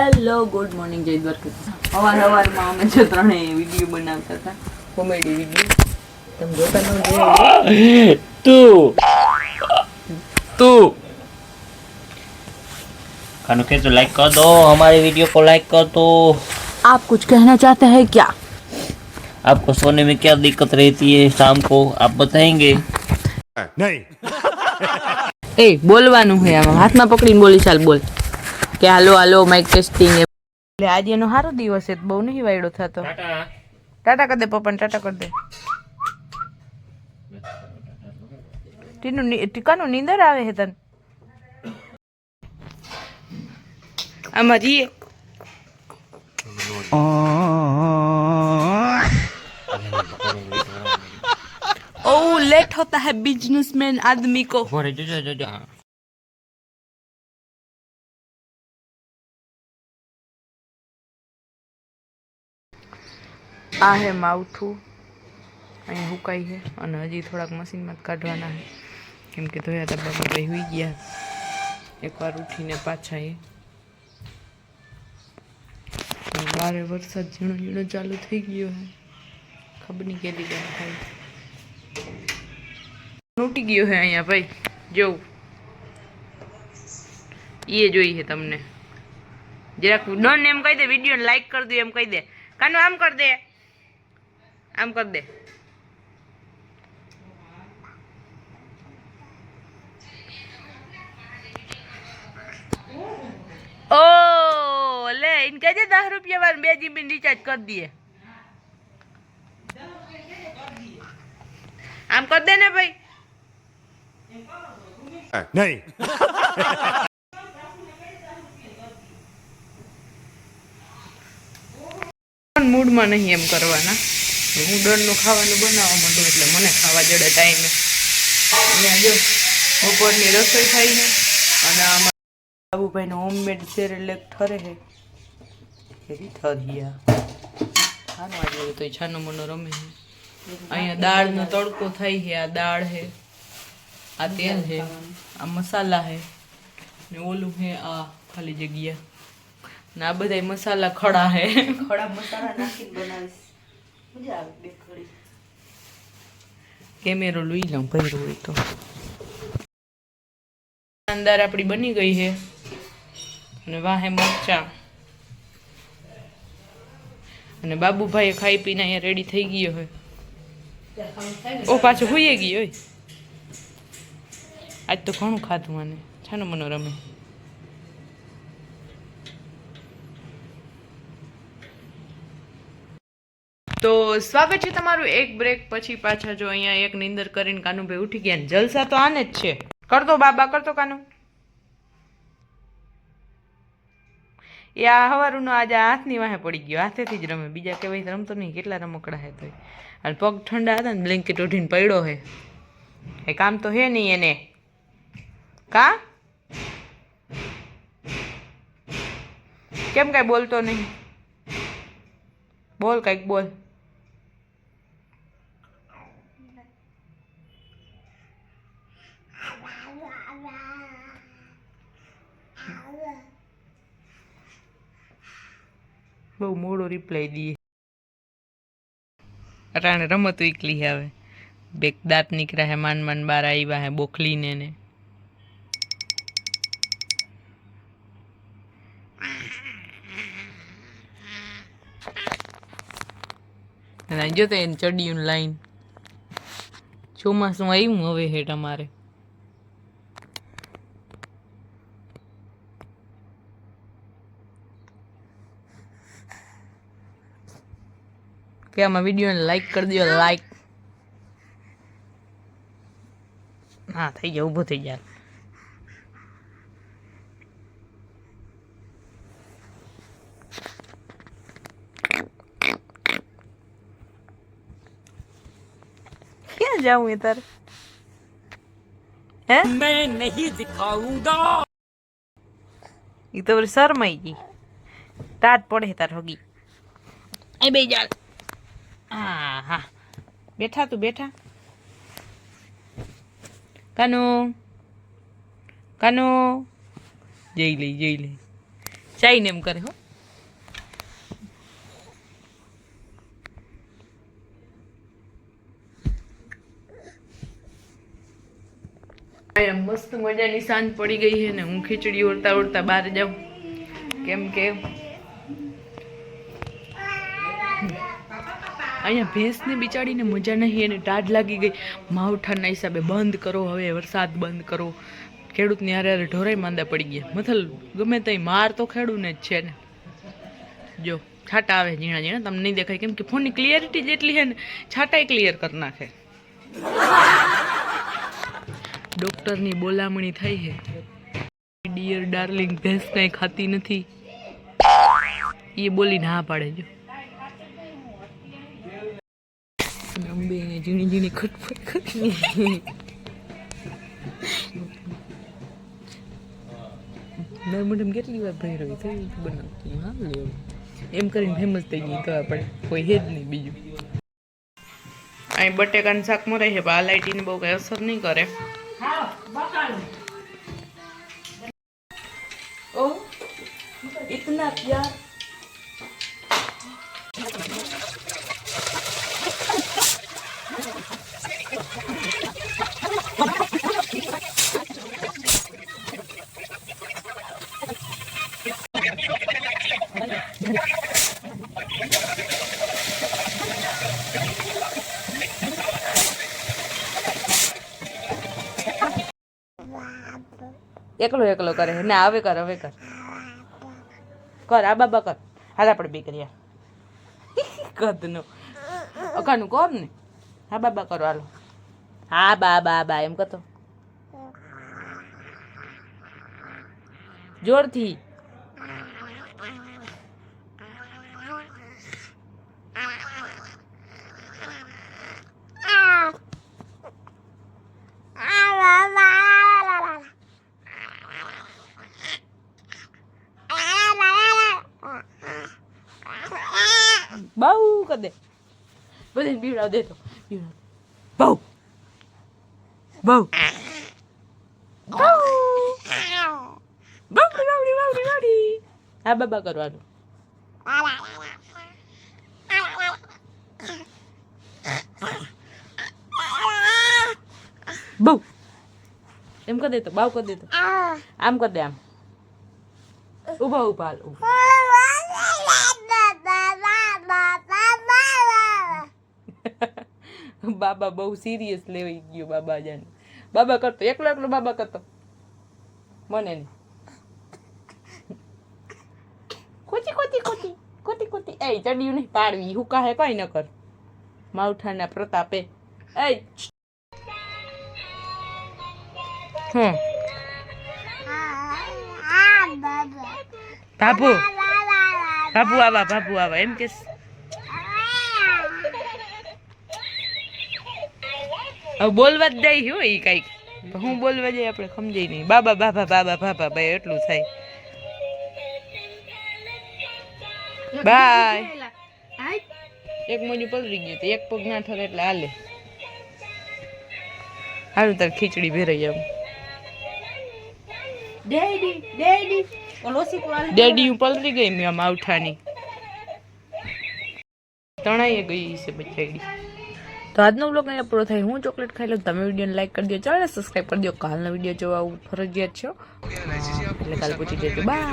Hello good morning જય દ્વારકા અવાર સવારમાં અમે છે ત્રણેય વિડીયો બનાવતા હતા કોમેડી વિડીયો તમે જોતા ન જોયો तू तू खानू के तो लाइक कर दो हमारे वीडियो को लाइक कर दो आप कुछ कहना चाहते हैं क्या आपको सोने में क्या दिक्कत रहती है शाम को आप बताएंगे नहीं એ બોલવાનું છે આમાં હાથમાં પકડીને બોલી ચાલ બોલ કે હાલો હાલો માઇક ટેસ્ટિંગ એટલે આજે એનો સારો દિવસ છે બહુ નહીં વાયડો થતો ટાટા કરી દે પપ્પાને ટાટા કરી દે ટીનું ની- ટીકાનું નીંદર આવે છે તને આમાં જઈએ ओ लेट होता है बिजनेसमैन आदमी को આ હે માવઠું. અહીં હુકાઈ છે અને હજી થોડાક મશીનમાં જ કાઢવાના છે કેમ કે ધોયા હતા બાબા ભાઈ હુઈ ગયા. એકવાર ઉઠીને પાછા એ. વારે વરસાદ ઝીણો ઝીણો ચાલુ થઈ ગયો છે ખબર નહીં કેદી કેમ થાય. તૂટી ગયો છે અહીંયા ભાઈ. જોવું એ જોઈ છે તમને. જરાક ડન એમ કહી દે વીડિયો લાઈક કરી દો એમ કહી દે. કાનો આમ કર દે. આમ કર દે. ઓ લે ઇન કહેજે દસ રૂપિયા વાર બે જીબી રિચાર્જ કરી દઈએ. આમ કર દે ને ભાઈ. નહીં. મૂડમાં નહીં એમ કરવાના. હું દળનું ખાવાનું બનાવવા માંડું એટલે મને ખાવા જડે ટાઈમે અહીંયા જો બપોરની રસોઈ થાય છે. અને આમાં બાબુભાઈનો હોમમેડ એટલે ઠરે છે. એવી ઠરિયા ખાનું આજે તો છાનો મનો રમે છે. અહીંયા દાળનો તડકો થાય છે. આ દાળ છે, આ તેલ છે, આ મસાલા છે. ને ઓલું છે, આ ખાલી જગ્યા. ને આ બધા મસાલા ખડા છે. ખડા મસાલા નાખીને બનાવીશ. મજા આવે કેમેરો લઈ લઉં, ભર્યું હોય તો. અંદર આપણી બની ગઈ છે. અને વાહે મરચા. અને બાબુભાઈ ખાઈ પીને અહીંયા રેડી થઈ ગયો હોય ઓ, પાછું હોઈએ ગયો હોય આજ તો ઘણું ખાધું મને છાનો મનો તો સ્વાગત છે તમારું એક બ્રેક પછી પાછા જો અહીંયા એક નિંદર કરીને કાનુભાઈ ઉઠી ગયા જલસા તો આને જ છે. કરતો બાબા કરતો કાનુ. એ આ હવારુનો આજે હાથની વાહે પડી ગયો. હાથેથી જ રમે. બીજા કહેવાય રમતો નહીં, કેટલા રમકડા હે તોય. અને પગ ઠંડા હતા ને બ્લેન્કેટ ઉઠીને પડ્યો હે. એ કામ તો હે નહીં એને. કા? કેમ કાંઈ બોલતો નહીં? બોલ કાંઈક બોલ. બહુ મોડો રિપ્લાય દઈએ. અટાણે રમત એકલી હવે. બેક દાંત નીકળ્યા હે માન માન બાર આવ્યા હે બોખલીને ને. અને જો તો એને ચડ્યું લાઈન. ચોમાસું આવ્યું હવે હે તમારે આમાં વિડીયોને લાઈક કરી દો લાઈક હા થઈ જાય ઊભું થઈ જાય ક્યાં જાઉં તાર? હે? મેં નહીં દિખાઉંગા. એ તો શરમાઈ ગઈ. તાત પડે તાર હોગી. એ બે જાલ. હા હા બેઠા તું, બેઠા. કાનો. કાનો. જઈ લઈ જઈ લઈ. ચાઈને એમ કરે હો. મસ્ત મજાની સાંજ પડી ગઈ છે ને હું ખીચડી ઓળતા ઓળતા બહાર જાઉં. કેમ કે અહીંયા ભેંસને બિચાડીને મજા નહીં એને ટાઢ લાગી ગઈ. માવઠાના હિસાબે બંધ કરો, હવે વરસાદ બંધ કરો. ખેડૂતની હારે હારે ઢોરાઈ માંદા પડી ગયા. મથલ ગમે ત્યાં માર તો ખેડૂને જ છે ને. જો, છાટા આવે ઝીણા ઝીણા, તમને નહીં દેખાય. કેમ કે ફોનની ક્લિયરિટી જેટલી છે ને, છાટાય ક્લિયર કરી નાખે. ડોક્ટરની બોલામણી થઈ છે. ડિયર ડાર્લિંગ ભેંસ કંઈ ખાતી નથી. એ બોલીને હા પાડે જો. બેને ઝીણી ઝીણી ખટપટ કરી મેં મેડમ કેટલી વાર ભાઈ રહી થઈ બનાવતી હા લે એમ કરીને ફેમસ થઈ ગઈ તો આપણે કોઈ હે જ નહીં બીજું. અહીં બટેકાનું શાક મરે છે પણ આલાયટીને બહુ કંઈ અસર નહીં કરે. ઓ ઇતના પ્યાર એકલો એકલો કરે. ના, હવે કર હવે કર. કર, આ બાબા કર. હાલ આપણે બી કરીએ. કદનો અકાનું કર ને હા, બાબા કરો, હાલો. હા, બા બા બા, એમ કતો જોરથી. બહુ કર દે બધાને બીવડાવ દેતો. બીવડાવ. બહુ. બહુ. બાવડી બાબા કરવાનું. બહુ. એમ કરી દે તો બાવ કરી દેતો. આમ કરી દે, આમ. ઊભા ઊભા ઊભા. બાબા બહુ સિરિયસ લેવાઈ ગયો બાબા જાને બાબા કરતો એકલો એકલો બાબા કરતો. મને નહીં. કોચી કોચી કોચી કોટી કોટી એ ચડ્યું નહીં પાડવી હું કાહે કઈ ન કર. માવઠાના પ્રતાપે. એ હમ. બાબુ. બાબુ આવા બાબુ આવા. એમ કે હવે બોલવા જ જાય હોય કંઈક. હું બોલવા જાય આપણે સમજાય નહીં. બાબા બાબા બાબા બાબા ભાઈ એટલું થાય. બાય એક મોજું પલરી ગયું તો એક પગ ના ઠરે એટલે હાલે. હારું તાર ખીચડી ભેરાઈ આમ. Daddy daddy. ડેડી હું પલરી ગઈ મેં આમ આવઠાની. તણાઈ ગઈ છે બચાડી તો આજનો બ્લોગ અહીંયા પૂરો થાય. હું ચોકલેટ ખાઈ લઉં તમે વિડીયોને લાઈક કરી દો ચાલો સબસ્ક્રાઈબ કરી દો કાલનો વીડિયો જોવા ફરજિયાત છો. એટલે કાલ પૂછી દેજો બાય